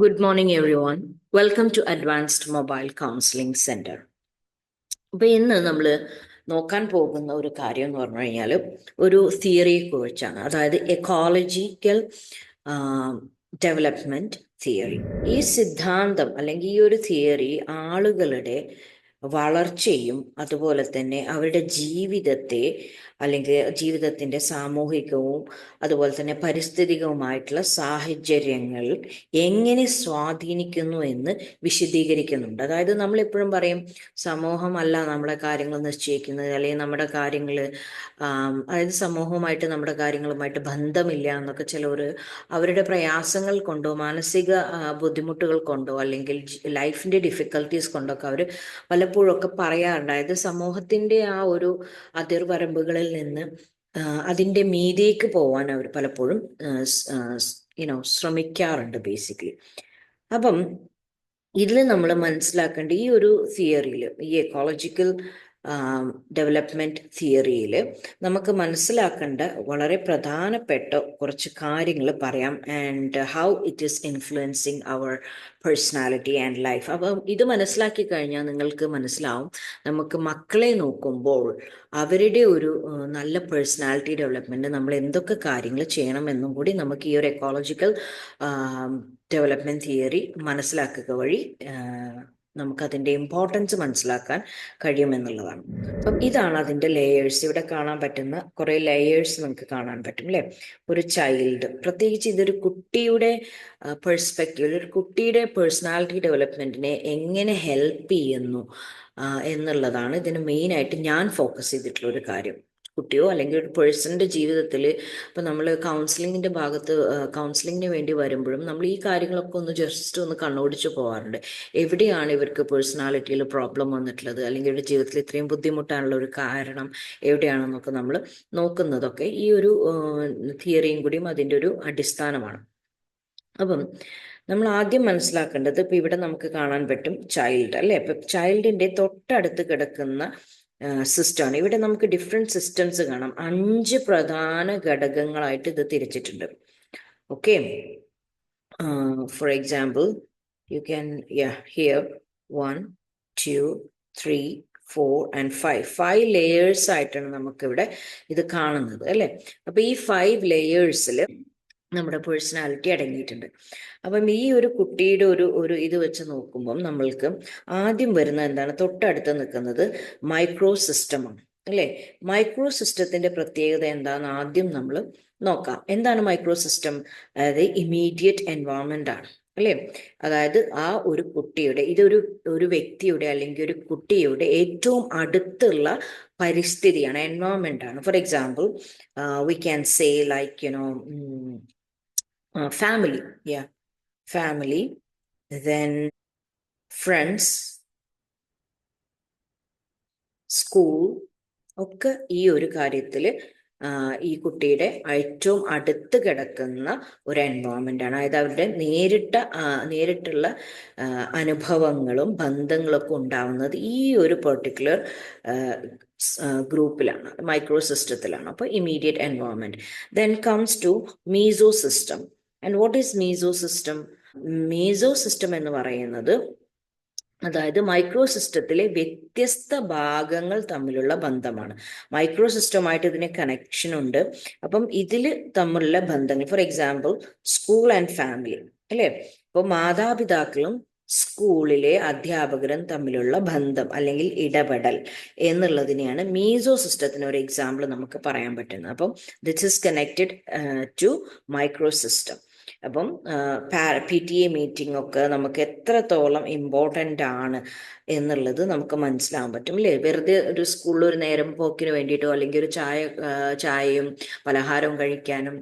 Good morning everyone. Welcome to Advanced Mobile mobile counselling centre അപ്പൊ ഇന്ന് നമ്മൾ നോക്കാൻ പോകുന്ന ഒരു കാര്യം എന്ന് പറഞ്ഞു കഴിഞ്ഞാൽ ഒരു തിയറിയെ കുറിച്ചാണ്. അതായത് എക്കോളജിക്കൽ ഡെവലപ്മെന്റ് തിയറി ഈ സിദ്ധാന്തം അല്ലെങ്കിൽ ഈ ഒരു തിയറി ആളുകളുടെ വളർച്ചയും അതുപോലെ തന്നെ അവരുടെ ജീവിതത്തെ അല്ലെങ്കിൽ ജീവിതത്തിന്റെ സാമൂഹികവും അതുപോലെ തന്നെ പരിസ്ഥിതികവുമായിട്ടുള്ള സാഹചര്യങ്ങൾ എങ്ങനെ സ്വാധീനിക്കുന്നു എന്ന് വിശദീകരിക്കുന്നുണ്ട്. അതായത് നമ്മൾ എപ്പോഴും പറയും സമൂഹമല്ല നമ്മുടെ കാര്യങ്ങൾ നിശ്ചയിക്കുന്നത് അല്ലെങ്കിൽ നമ്മുടെ കാര്യങ്ങൾ അതായത് സമൂഹവുമായിട്ട് നമ്മുടെ കാര്യങ്ങളുമായിട്ട് ബന്ധമില്ല എന്നൊക്കെ ചിലവർ അവരുടെ പ്രയാസങ്ങൾ കൊണ്ടോ മാനസിക ബുദ്ധിമുട്ടുകൾ കൊണ്ടോ അല്ലെങ്കിൽ ലൈഫിന്റെ ഡിഫിക്കൽട്ടീസ് കൊണ്ടൊക്കെ അവർ പലപ്പോഴൊക്കെ പറയാറുണ്ട്. അതായത് സമൂഹത്തിന്റെ ആ ഒരു അതിർവരമ്പുകളിൽ നിന്ന് അതിന്റെ മീതേക്ക് പോവാൻ അവർ പലപ്പോഴും യുനോ ശ്രമിക്കാറുണ്ട് ബേസിക്കലി അപ്പം ഇതിൽ നമ്മൾ മനസ്സിലാക്കേണ്ട ഈ ഒരു തിയറിയിൽ ഈ എക്കോളജിക്കൽ ഡെവലപ്മെന്റ് തിയറിയിൽ നമുക്ക് മനസ്സിലാക്കേണ്ട വളരെ പ്രധാനപ്പെട്ട കുറച്ച് കാര്യങ്ങൾ പറയാം. And how it is influencing our personality and life അപ്പം ഇത് മനസ്സിലാക്കി കഴിഞ്ഞാൽ നിങ്ങൾക്ക് മനസ്സിലാവും. നമുക്ക് മക്കളെ നോക്കുമ്പോൾ അവരുടെ ഒരു നല്ല പേഴ്സണാലിറ്റി ഡെവലപ്മെന്റ് നമ്മൾ എന്തൊക്കെ കാര്യങ്ങൾ ചെയ്യണമെന്നും കൂടി നമുക്ക് ഈ ഒരു എക്കോളജിക്കൽ ഡെവലപ്മെന്റ് തിയറി മനസ്സിലാക്കുക വഴി നമുക്കതിന്റെ ഇമ്പോർട്ടൻസ് മനസ്സിലാക്കാൻ കഴിയുമെന്നുള്ളതാണ്. അപ്പം ഇതാണ് അതിന്റെ ലേയേഴ്സ് ഇവിടെ കാണാൻ പറ്റുന്ന കുറേ ലേയേഴ്സ് നമുക്ക് കാണാൻ പറ്റും അല്ലേ ഒരു ചൈൽഡ് പ്രത്യേകിച്ച് ഇതൊരു കുട്ടിയുടെ പെർസ്പെക്റ്റീവ് ഒരു കുട്ടിയുടെ പേഴ്സണാലിറ്റി ഡെവലപ്മെന്റിനെ എങ്ങനെ ഹെൽപ്പ് ചെയ്യുന്നു എന്നുള്ളതാണ് ഇതിന് മെയിനായിട്ട് ഞാൻ ഫോക്കസ് ചെയ്തിട്ടുള്ള ഒരു കാര്യം. കുട്ടിയോ അല്ലെങ്കിൽ ഒരു പേഴ്സണിന്റെ ജീവിതത്തിൽ ഇപ്പൊ നമ്മൾ കൗൺസിലിങ്ങിന്റെ ഭാഗത്ത് കൗൺസിലിങ്ങിന് വേണ്ടി വരുമ്പോഴും നമ്മൾ ഈ കാര്യങ്ങളൊക്കെ ഒന്ന് ജസ്റ്റ് ഒന്ന് കണ്ണോടിച്ച് പോകാറുണ്ട് എവിടെയാണ് ഇവർക്ക് പേഴ്സണാലിറ്റിയിൽ പ്രോബ്ലം വന്നിട്ടുള്ളത്? അല്ലെങ്കിൽ ഇവരുടെ ജീവിതത്തിൽ ഇത്രയും ബുദ്ധിമുട്ടാനുള്ള ഒരു കാരണം എവിടെയാണെന്നൊക്കെ നമ്മൾ നോക്കുന്നതൊക്കെ ഈ ഒരു തിയറിയും കൂടിയും അതിന്റെ ഒരു അടിസ്ഥാനമാണ്. അപ്പം നമ്മൾ ആദ്യം മനസ്സിലാക്കേണ്ടത് ഇപ്പൊ ഇവിടെ നമുക്ക് കാണാൻ പറ്റും ചൈൽഡ് അല്ലേ? ഇപ്പൊ ചൈൽഡിന്റെ തൊട്ടടുത്ത് കിടക്കുന്ന സിസ്റ്റമാണ് ഇവിടെ നമുക്ക് ഡിഫറെന്റ് സിസ്റ്റംസ് കാണാം. അഞ്ച് പ്രധാന ഘടകങ്ങളായിട്ട് ഇത് തിരിച്ചിട്ടുണ്ട്. Okay for example you can hear one two three four and five five layers ആയിട്ടാണ് നമുക്കിവിടെ ഇത് കാണുന്നത് അല്ലെ? അപ്പൊ ഈ ഫൈവ് ലെയേഴ്സിൽ നമ്മുടെ പേഴ്സണാലിറ്റി അടങ്ങിയിട്ടുണ്ട്. അപ്പം ഈ ഒരു കുട്ടിയുടെ ഒരു ഒരു ഇത് വെച്ച് നോക്കുമ്പം നമ്മൾക്ക് ആദ്യം വരുന്ന എന്താണ്? തൊട്ടടുത്ത് നിൽക്കുന്നത് മൈക്രോ സിസ്റ്റമാണ് അല്ലേ? മൈക്രോ സിസ്റ്റത്തിന്റെ പ്രത്യേകത എന്താണെന്ന് ആദ്യം നമ്മൾ നോക്കാം. എന്താണ് മൈക്രോ സിസ്റ്റം അതായത് ഇമീഡിയറ്റ് എൻവയോൺമെന്റ് ആണ്. അല്ലേ? അതായത് ആ ഒരു കുട്ടിയുടെ ഇതൊരു ഒരു വ്യക്തിയുടെ അല്ലെങ്കിൽ ഒരു കുട്ടിയുടെ ഏറ്റവും അടുത്തുള്ള പരിസ്ഥിതിയാണ് എൻവയോൺമെന്റ് ആണ്. For example we can say like you know uh, family yeah. Family then friends. School ഒക്കെ ഈ ഒരു കാര്യത്തിൽ ഈ കുട്ടിയുടെ ഏറ്റവും അടുത്ത് കിടക്കുന്ന ഒരു എൻവയോൺമെന്റ് ആണ്. അതായത് അവരുടെ നേരിട്ട നേരിട്ടുള്ള അനുഭവങ്ങളും ബന്ധങ്ങളൊക്കെ ഉണ്ടാവുന്നത് ഈ ഒരു പെർട്ടിക്കുലർ ഗ്രൂപ്പിലാണ് മൈക്രോ സിസ്റ്റത്തിലാണ് അപ്പോൾ immediate environment then comes to meso system and what is meso system meso system എന്ന് പറയുന്നത് അതായത് മൈക്രോ സിസ്റ്റത്തിലെ വ്യത്യസ്ത ഭാഗങ്ങൾ തമ്മിലുള്ള ബന്ധമാണ്. മൈക്രോ സിസ്റ്റമായിട്ട് ഇതിന് കണക്ഷൻ ഉണ്ട്. അപ്പം ഇതിൽ തമ്മിലുള്ള ബന്ധങ്ങൾ for example school and family അല്ലേ? അപ്പോൾ മാതാപിതാക്കളും സ്കൂളിലെ അധ്യാപകരും തമ്മിലുള്ള ബന്ധം അല്ലെങ്കിൽ ഇടപെടൽ എന്നുള്ളതിനെയാണ് മീസോ സിസ്റ്റത്തിന് ഒരു എക്സാമ്പിൾ നമുക്ക് പറയാൻ പറ്റുന്നത്. അപ്പം this is connected to micro system അപ്പം പി ടി എ മീറ്റിംഗ് ഒക്കെ നമുക്ക് എത്രത്തോളം ഇമ്പോർട്ടന്റ് ആണ് എന്നുള്ളത് നമുക്ക് മനസ്സിലാവാൻ പറ്റും അല്ലേ? വെറുതെ ഒരു സ്കൂളിൽ ഒരു നേരം പോക്കിന് വേണ്ടിയിട്ടോ അല്ലെങ്കിൽ ഒരു ചായ ചായയും പലഹാരവും കഴിക്കാനും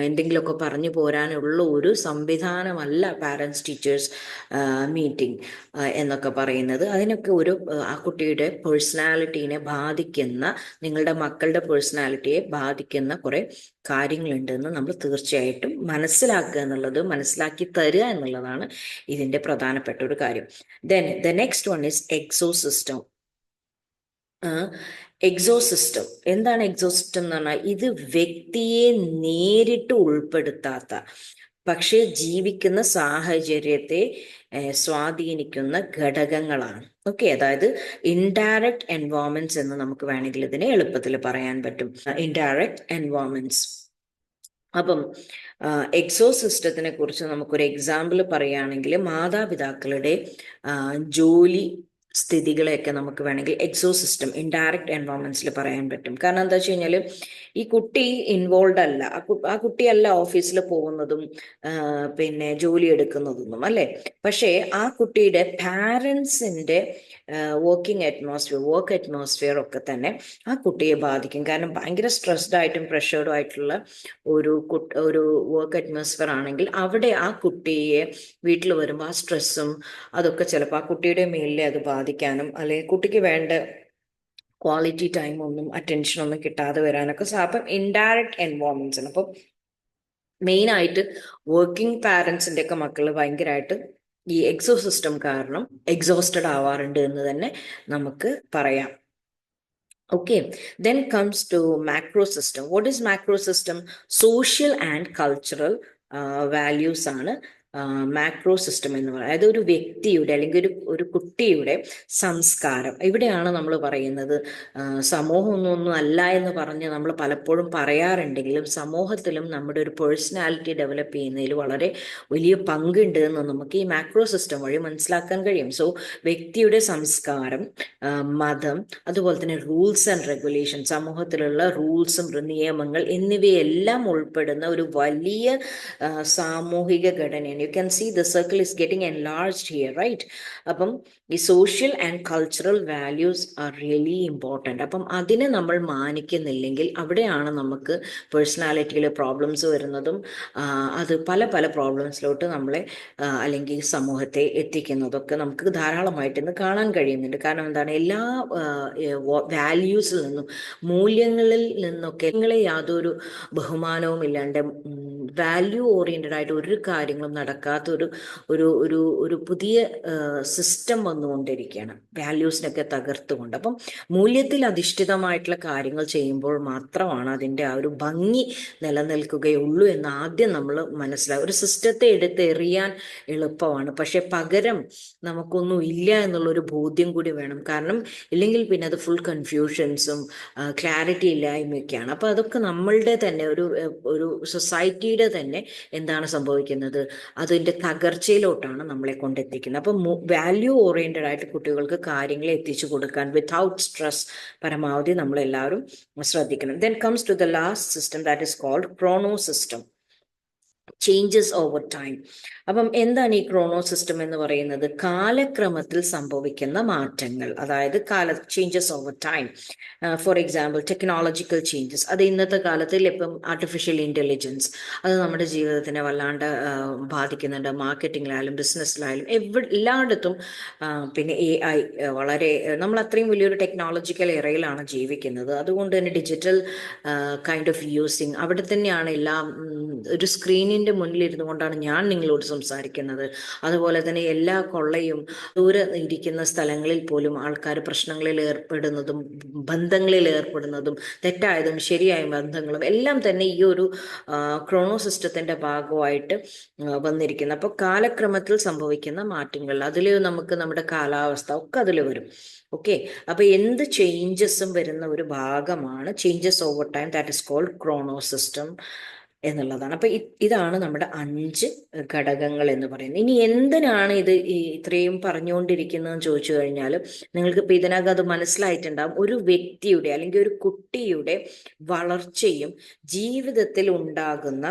എന്തെങ്കിലുമൊക്കെ പറഞ്ഞു പോരാനുള്ള ഒരു സംവിധാനമല്ല പാരൻസ് ടീച്ചേഴ്സ് മീറ്റിംഗ് എന്നൊക്കെ പറയുന്നത്. അതിനൊക്കെ ഒരു ആ കുട്ടിയുടെ പേഴ്സണാലിറ്റീനെ ബാധിക്കുന്ന നിങ്ങളുടെ മക്കളുടെ പേഴ്സണാലിറ്റിയെ ബാധിക്കുന്ന കുറെ കാര്യങ്ങളുണ്ടെന്ന് നമ്മൾ തീർച്ചയായിട്ടും മനസ്സിലാക്കുക എന്നുള്ളത് മനസ്സിലാക്കി തരിക എന്നുള്ളതാണ് ഇതിന്റെ പ്രധാനപ്പെട്ട ഒരു കാര്യം. Then the next one is exo system exo system എന്താണ് എക്സോ സിസ്റ്റം എന്ന് പറഞ്ഞാൽ? ഇത് വ്യക്തിയെ നേരിട്ട് ഉൾപ്പെടുത്താത്ത പക്ഷേ ജീവിക്കുന്ന സാഹചര്യത്തെ സ്വാധീനിക്കുന്ന ഘടകങ്ങളാണ്. ഓക്കെ അതായത് ഇൻഡയറക്റ്റ് എൻവോൺമെന്റ്സ് എന്ന് നമുക്ക് വേണമെങ്കിൽ ഇതിനെ എളുപ്പത്തിൽ പറയാൻ പറ്റും. ഇൻഡയറക്റ്റ് എൻവോൺമെന്റ്സ് അപ്പം എക്സോ സിസ്റ്റത്തിനെ കുറിച്ച് നമുക്കൊരു എക്സാമ്പിൾ പറയുകയാണെങ്കിൽ മാതാപിതാക്കളുടെ ജോലി സ്ഥിതികളെയൊക്കെ നമുക്ക് വേണമെങ്കിൽ എക്സോ സിസ്റ്റം ഇൻഡയറക്റ്റ് എൻവോൺമെന്റ്സിൽ പറയാൻ പറ്റും. കാരണം എന്താ വെച്ച് കഴിഞ്ഞാൽ ഈ കുട്ടി ഇൻവോൾവ് അല്ല. ആ കുട്ടിയല്ല ഓഫീസിൽ പോകുന്നതും പിന്നെ ജോലി എടുക്കുന്നതൊന്നും അല്ലെ? പക്ഷേ ആ കുട്ടിയുടെ പാരൻസിന്റെ വർക്കിംഗ് അറ്റ്മോസ്ഫിയർ വർക്ക് അറ്റ്മോസ്ഫിയർ ഒക്കെ തന്നെ ആ കുട്ടിയെ ബാധിക്കും. കാരണം ഭയങ്കര സ്ട്രെസ്ഡ് ആയിട്ടും പ്രഷർഡും ആയിട്ടുള്ള ഒരു ഒരു വർക്ക് അറ്റ്മോസ്ഫിയർ ആണെങ്കിൽ അവിടെ ആ കുട്ടിയെ വീട്ടിൽ വരുമ്പോൾ ആ സ്ട്രെസ്സും അതൊക്കെ ചിലപ്പോൾ ആ കുട്ടിയുടെ മേലിലെ അത് ബാധിക്കാനും അല്ലെങ്കിൽ കുട്ടിക്ക് വേണ്ട ക്വാളിറ്റി ടൈം ഒന്നും അറ്റൻഷൻ ഒന്നും കിട്ടാതെ വരാനൊക്കെ അപ്പം ഇൻഡയറക്റ്റ് എൻവോൺമെന്റ്സ് ആണ്. അപ്പം മെയിനായിട്ട് വർക്കിംഗ് പാരൻസിന്റെ ഒക്കെ മക്കൾ ഭയങ്കരമായിട്ട് ഈ എക്സോ സിസ്റ്റം കാരണം എക്സോസ്റ്റഡ് ആവാറുണ്ട് എന്ന് തന്നെ നമുക്ക് പറയാം. Okay then comes to macro system what is macro system social and cultural values ആണ്. മാക്രോ സിസ്റ്റം എന്ന് പറയുന്നത് അതായത് ഒരു വ്യക്തിയുടെ അല്ലെങ്കിൽ ഒരു ഒരു കുട്ടിയുടെ സംസ്കാരം. ഇവിടെയാണ് നമ്മൾ പറയുന്നത് സമൂഹമൊന്നും ഒന്നും അല്ല എന്ന് പറഞ്ഞ് നമ്മൾ പലപ്പോഴും പറയാറുണ്ടെങ്കിലും സമൂഹത്തിലും നമ്മുടെ ഒരു പേഴ്സണാലിറ്റി ഡെവലപ്പ് ചെയ്യുന്നതിൽ വളരെ വലിയ പങ്കുണ്ട് എന്ന് നമുക്ക് ഈ മാക്രോ സിസ്റ്റം വഴി മനസ്സിലാക്കാൻ കഴിയും. സോ വ്യക്തിയുടെ സംസ്കാരം മതം അതുപോലെ തന്നെ റൂൾസ് ആൻഡ് റെഗുലേഷൻ സമൂഹത്തിലുള്ള റൂൾസും നിയമങ്ങൾ എന്നിവയെല്ലാം ഉൾപ്പെടുന്ന ഒരു വലിയ സാമൂഹിക ഘടനയാണ് you can see the circle is getting enlarged here right അപ്പം ഈ social and cultural values are really important അപ്പം അതിനെ നമ്മൾ മാനിക്കുന്നില്ലെങ്കിൽ അവിടെയാണ് നമുക്ക് പേഴ്സണാലിറ്റിയിൽ പ്രോബ്ലംസ് വരുന്നതും അത് പല പല പ്രോബ്ലംസിലോട്ട് നമ്മളെ അല്ലെങ്കിൽ സമൂഹത്തെ എത്തിക്കുന്നതൊക്കെ നമുക്ക് ധാരാളമായിട്ട് ഇന്ന് കാണാൻ കഴിയുന്നുണ്ട്. കാരണം എന്താണ്? എല്ലാ വാല്യൂസിൽ നിന്നും മൂല്യങ്ങളിൽ നിന്നൊക്കെ നിങ്ങളെ യാതൊരു ബഹുമാനവും ഇല്ലാണ്ട് വാല്യൂ ഓറിയന്റഡ് ആയിട്ട് ഒരു കാര്യങ്ങളും നടക്കാത്ത ഒരു ഒരു ഒരു ഒരു പുതിയ സിസ്റ്റം വന്നുകൊണ്ടിരിക്കുകയാണ്. വാല്യൂസിനൊക്കെ തകർത്തുകൊണ്ട്. അപ്പം മൂല്യത്തിൽ അധിഷ്ഠിതമായിട്ടുള്ള കാര്യങ്ങൾ ചെയ്യുമ്പോൾ മാത്രമാണ് അതിന്റെ ആ ഒരു ഭംഗി നിലനിൽക്കുകയുള്ളൂ എന്ന് ആദ്യം നമ്മൾ മനസ്സിലാവും. ഒരു സിസ്റ്റത്തെ എടുത്തെറിയാൻ എളുപ്പമാണ്. പക്ഷെ പകരം നമുക്കൊന്നും ഇല്ല എന്നുള്ളൊരു ബോധ്യം കൂടി വേണം. കാരണം ഇല്ലെങ്കിൽ പിന്നെ അത് ഫുൾ കൺഫ്യൂഷൻസും ക്ലാരിറ്റി ഇല്ലായ്മയൊക്കെയാണ്. അപ്പോൾ അതൊക്കെ നമ്മളുടെ തന്നെ ഒരു ഒരു സൊസൈറ്റിയുടെ തന്നെ എന്താണ് സംഭവിക്കുന്നത്? അതിന്റെ തകർച്ചയിലോട്ടാണ് നമ്മളെ കൊണ്ടെത്തിക്കുന്നത്. അപ്പം വാല്യൂ ഓറിയന്റഡ് ആയിട്ട് കുട്ടികൾക്ക് കാര്യങ്ങളെ എത്തിച്ചു കൊടുക്കാൻ വിത്തൗട്ട് സ്ട്രെസ് പരമാവധി നമ്മളെല്ലാവരും ശ്രദ്ധിക്കണം. Then comes to the last system that is called chrono system changes over time അപ്പം എന്താണ് ഈ ക്രോണോ സിസ്റ്റം എന്ന് പറയുന്നത്? കാലക്രമത്തിൽ സംഭവിക്കുന്ന മാറ്റങ്ങൾ അതായത് കാല changes over time for example technological changes അത് ഇന്നത്തെ കാലത്തിൽ ഇപ്പം ആർട്ടിഫിഷ്യൽ ഇന്റലിജൻസ് അത് നമ്മുടെ ജീവിതത്തിനെ വല്ലാണ്ട് ബാധിക്കുന്നുണ്ട്. മാർക്കറ്റിങ്ങിലായാലും ബിസിനസ്സിലായാലും എവിടെ എല്ലായിടത്തും പിന്നെ എ ഐ വളരെ നമ്മൾ അത്രയും വലിയൊരു ടെക്നോളജിക്കൽ ഏറയിലാണ് ജീവിക്കുന്നത്. അതുകൊണ്ട് തന്നെ ഡിജിറ്റൽ കൈൻഡ് ഓഫ് യൂസിങ് അവിടെ തന്നെയാണ് എല്ലാം ഒരു സ്ക്രീനിന്റെ മുന്നിലിരുന്നു കൊണ്ടാണ് ഞാൻ നിങ്ങളോട് സംസാരിക്കുന്നത്. അതുപോലെ തന്നെ എല്ലാ കൊള്ളയും ദൂരെ ഇരിക്കുന്ന സ്ഥലങ്ങളിൽ പോലും ആൾക്കാർ പ്രശ്നങ്ങളിൽ ഏർപ്പെടുന്നതും ബന്ധങ്ങളിൽ ഏർപ്പെടുന്നതും തെറ്റായതും ശരിയായ ബന്ധങ്ങളും എല്ലാം തന്നെ ഈ ഒരു ക്രോണോ സിസ്റ്റത്തിന്റെ ഭാഗമായിട്ട് വന്നിരിക്കുന്നത് അപ്പോൾ കാലക്രമത്തിൽ സംഭവിക്കുന്ന മാറ്റങ്ങൾ അതിൽ നമുക്ക് നമ്മുടെ കാലാവസ്ഥ ഒക്കെ അതിൽ വരും. ഓക്കെ? അപ്പൊ എന്ത് ചേഞ്ചസും വരുന്ന ഒരു ഭാഗമാണ് changes over time that is called chrono system എന്നുള്ളതാണ്. അപ്പൊ ഇതാണ് നമ്മുടെ അഞ്ച് ഘടകങ്ങൾ എന്ന് പറയുന്നത്. ഇനി എന്തിനാണ് ഇത് ഇത്രയും പറഞ്ഞുകൊണ്ടിരിക്കുന്നതെന്ന് ചോദിച്ചു കഴിഞ്ഞാൽ നിങ്ങൾക്ക് ഇപ്പൊ ഇതിനകം അത് മനസ്സിലായിട്ടുണ്ടാവും. ഒരു വ്യക്തിയുടെ അല്ലെങ്കിൽ ഒരു കുട്ടിയുടെ വളർച്ചയും ജീവിതത്തിൽ ഉണ്ടാകുന്ന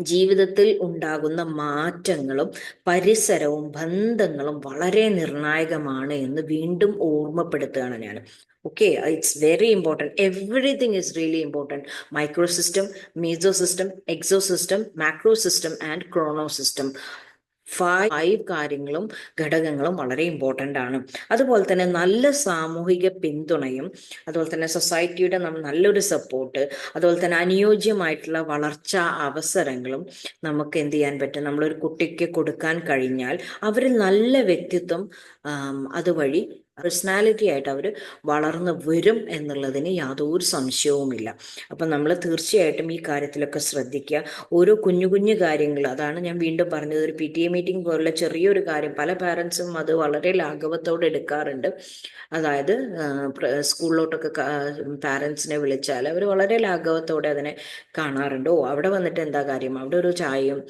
ജീവിതത്തിൽ ഉണ്ടാകുന്ന മാറ്റങ്ങളും പരിസരവും ബന്ധങ്ങളും വളരെ നിർണായകമാണ് എന്ന് വീണ്ടും ഓർമ്മപ്പെടുത്തുകയാണ് ഞാൻ. Okay it's very important everything is really important micro system meso system exo system macro system and chrono system five കാര്യങ്ങളും ഘടകങ്ങളും വളരെ ഇമ്പോർട്ടന്റ് ആണ്. അതുപോലെ തന്നെ നല്ല സാമൂഹിക പിന്തുണയും അതുപോലെ തന്നെ സൊസൈറ്റിയുടെ നല്ലൊരു സപ്പോർട്ട് അതുപോലെ തന്നെ അനുയോജ്യമായിട്ടുള്ള വളർച്ചാ അവസരങ്ങളും നമുക്ക് എന്ത് ചെയ്യാൻ പറ്റും? നമ്മളൊരു കുട്ടിക്ക് കൊടുക്കാൻ കഴിഞ്ഞാൽ അവരിൽ നല്ല വ്യക്തിത്വം അതുവഴി പേഴ്സണാലിറ്റി ആയിട്ട് അവർ വളർന്നു വരും എന്നുള്ളതിന് യാതൊരു സംശയവുമില്ല. അപ്പം നമ്മൾ തീർച്ചയായിട്ടും ഈ കാര്യത്തിലൊക്കെ ശ്രദ്ധിക്കുക. ഓരോ കുഞ്ഞു കുഞ്ഞു കാര്യങ്ങൾ അതാണ് ഞാൻ വീണ്ടും പറഞ്ഞത് ഒരു പി ടി എ മീറ്റിംഗ് പോലുള്ള ചെറിയൊരു കാര്യം പല പാരൻസും അത് വളരെ ലാഘവത്തോടെ എടുക്കാറുണ്ട്. അതായത് സ്കൂളിലോട്ടൊക്കെ പാരൻസിനെ വിളിച്ചാൽ അവർ വളരെ ലാഘവത്തോടെ അതിനെ കാണാറുണ്ട്. ഓ അവിടെ വന്നിട്ട് എന്താ കാര്യം? അവിടെ ഒരു ചായയും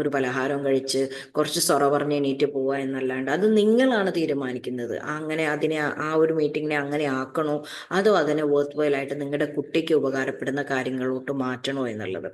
ഒരു പലഹാരവും കഴിച്ച് കുറച്ച് സൊറ പറഞ്ഞ് എണീറ്റ് പോവുക എന്നല്ലാണ്ട് അത് നിങ്ങളാണ് തീരുമാനിക്കുന്നത്. അങ്ങനെ അതിനെ ആ ഒരു മീറ്റിങ്ങിനെ അങ്ങനെ ആക്കണോ? അതോ അതിനെ വർത്ത് വൈലായിട്ട് നിങ്ങളുടെ കുട്ടിക്ക് ഉപകാരപ്പെടുന്ന കാര്യങ്ങളോട്ട് മാറ്റണോ എന്നുള്ളത്?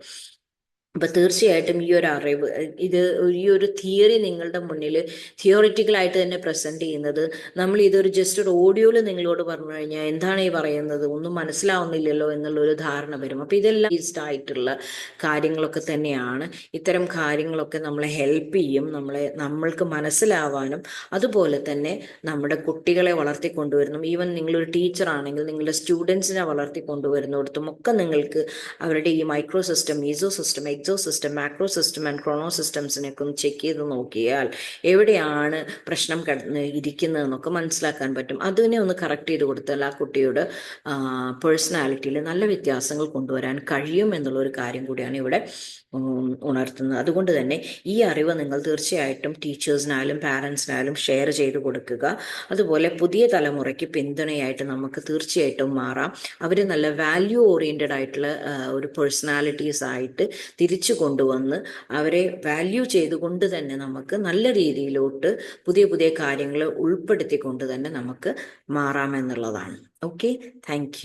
അപ്പൊ തീർച്ചയായിട്ടും ഈ ഒരു അറിവ് ഇത് ഈ ഒരു തിയറി നിങ്ങളുടെ മുന്നിൽ തിയോറിറ്റിക്കലായിട്ട് തന്നെ പ്രസന്റ് ചെയ്യുന്നത്. നമ്മൾ ഇതൊരു ജസ്റ്റ് ഒരു ഓഡിയോയിൽ നിങ്ങളോട് പറഞ്ഞു കഴിഞ്ഞാൽ എന്താണ് ഈ പറയുന്നത്? ഒന്നും മനസ്സിലാവുന്നില്ലല്ലോ എന്നുള്ളൊരു ധാരണ വരും. അപ്പൊ ഇതെല്ലാം ബേസ്ഡ് ആയിട്ടുള്ള കാര്യങ്ങളൊക്കെ തന്നെയാണ്. ഇത്തരം കാര്യങ്ങളൊക്കെ നമ്മളെ ഹെൽപ്പ് ചെയ്യും നമ്മളെ നമ്മൾക്ക് മനസ്സിലാവാനും അതുപോലെ തന്നെ നമ്മുടെ കുട്ടികളെ വളർത്തിക്കൊണ്ടുവരുന്നു. ഈവൻ നിങ്ങളൊരു ടീച്ചർ ആണെങ്കിൽ നിങ്ങളുടെ സ്റ്റുഡൻസിനെ വളർത്തിക്കൊണ്ടുവരുന്നിടത്തും ഒക്കെ നിങ്ങൾക്ക് അവരുടെ ഈ micro system meso system exo system macro system and chrono സിസ്റ്റംസിനെയൊക്കെ ഒന്ന് ചെക്ക് ചെയ്ത് നോക്കിയാൽ എവിടെയാണ് പ്രശ്നം ഇരിക്കുന്നതെന്നൊക്കെ മനസ്സിലാക്കാൻ പറ്റും. അതിനെ ഒന്ന് കറക്റ്റ് ചെയ്ത് കൊടുത്താൽ ആ കുട്ടിയുടെ പേഴ്സണാലിറ്റിയിൽ നല്ല വ്യത്യാസങ്ങൾ കൊണ്ടുവരാൻ കഴിയും എന്നുള്ളൊരു കാര്യം കൂടിയാണ് ഇവിടെ ഉണർത്തുന്നത്. അതുകൊണ്ട് തന്നെ ഈ അറിവ് നിങ്ങൾ തീർച്ചയായിട്ടും ടീച്ചേഴ്സിനായാലും പാരൻസിനായാലും ഷെയർ ചെയ്ത് കൊടുക്കുക. അതുപോലെ പുതിയ തലമുറയ്ക്ക് പിന്തുണയായിട്ട് നമുക്ക് തീർച്ചയായിട്ടും മാറാം. അവർ നല്ല വാല്യൂ ഓറിയന്റഡ് ആയിട്ടുള്ള ഒരു പേഴ്സണാലിറ്റീസ് ആയിട്ട് തിരിച്ചു കൊണ്ടുവന്ന് അവരെ വാല്യൂ ചെയ്തുകൊണ്ട് തന്നെ നമുക്ക് നല്ല രീതിയിലോട്ട് പുതിയ പുതിയ കാര്യങ്ങൾ ഉൾപ്പെടുത്തിക്കൊണ്ട് തന്നെ നമുക്ക് മാറാമെന്നുള്ളതാണ് ഓക്കെ താങ്ക്